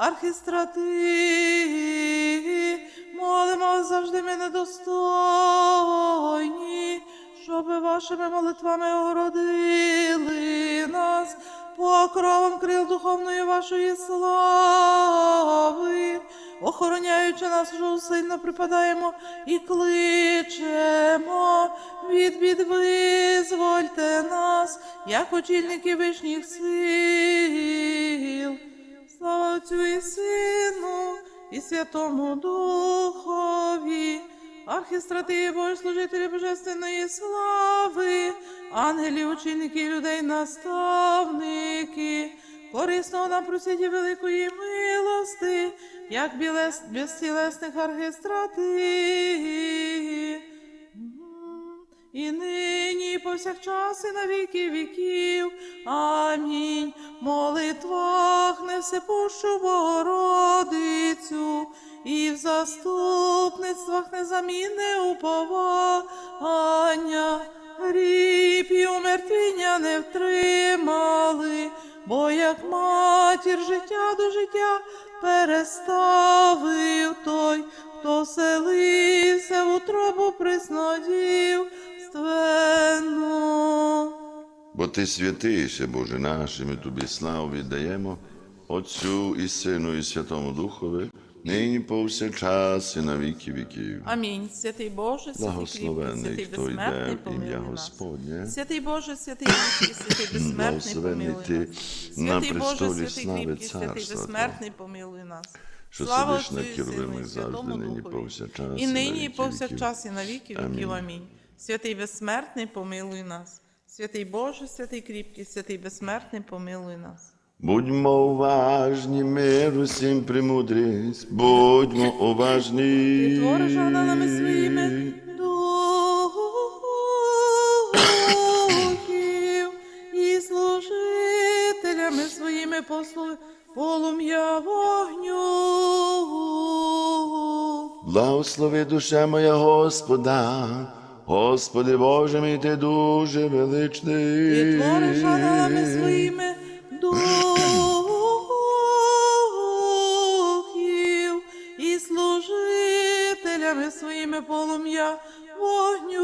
архістратиги, молимо завжди ми недостойні, щоби вашими молитвами огородили нас покровом крил духовної вашої слави, охороняючи нас, що сильно припадаємо і кличемо від бід визвольте нас, як очільники вишніх сил. Слава Отцю і Сину, і Святому Духові, архістратиї Богослужителі Божественної слави, ангелі, ученики, людей, наставники, корисного нам просіді великої милости, як білес, безцілесних архістратиї. І нині, і повсякчас, і на віки віків. Амінь. Молитвах не всепущу Богородицю, і в заступництвах незамінне уповання. Гріб і умертвіння не втримали, бо як матір життя до життя переставив той, хто селився в утробу приснодів ствену. Бо ти святийся, Боже наш, і ми тобі славу віддаємо, Отцю і Сину, і Святому Духові, нині повсякчас і на віки віків. Амінь. Святий Боже, святий хто йде в ім'я. Господнє. Святий Боже, святий кріпкий, святий безсмертний, помилуй нас. на Святий Боже, святий кріпкий, святий безсмертний, помилуй нас. що Слава сидиш на і завжди, нині повсякчас І нині, і повсякчас, і на віки віків. Амінь. Святий безсмертний, помилуй нас. Святий Боже, святий кріпкий, святий безсмертний, помилуй нас. Будьмо уважні, мир усім премудрість, будьмо уважні. Твориш ангелами своїми духів і служителями своїми послуги полум'я вогню. Благослови душа моя Господа, Господи Боже мій, ти дуже величний. Ти твориш ангелами своїми духів і служителями своїми полум'я вогню.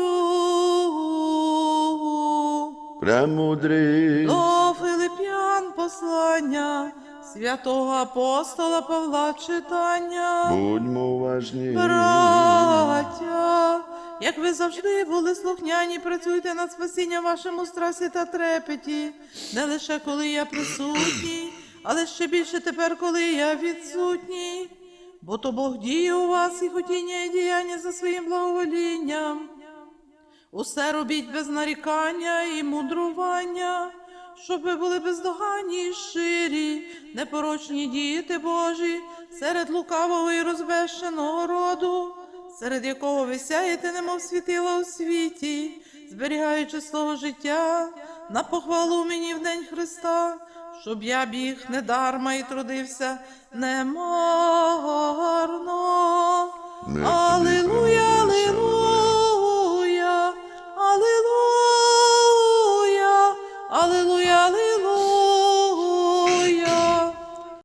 Премудрий. До Филип'ян послання святого апостола Павла читання. Будьмо уважні. Браття, як ви завжди були слухняні, працюйте над спасінням вашому страсі та трепеті, не лише коли я присутній, але ще більше тепер, коли я відсутній. Бо то Бог діє у вас і хотіння і діяння за своїм благоволінням. Усе робіть без нарікання і мудрування, щоб ви були бездоганні і щирі, непорочні діти Божі, серед лукавого і розбещеного роду, серед якого ви сяєте, немов світила у світі, зберігаючи слово життя на похвалу мені в день Христа, щоб я біг недарма і трудився немарно.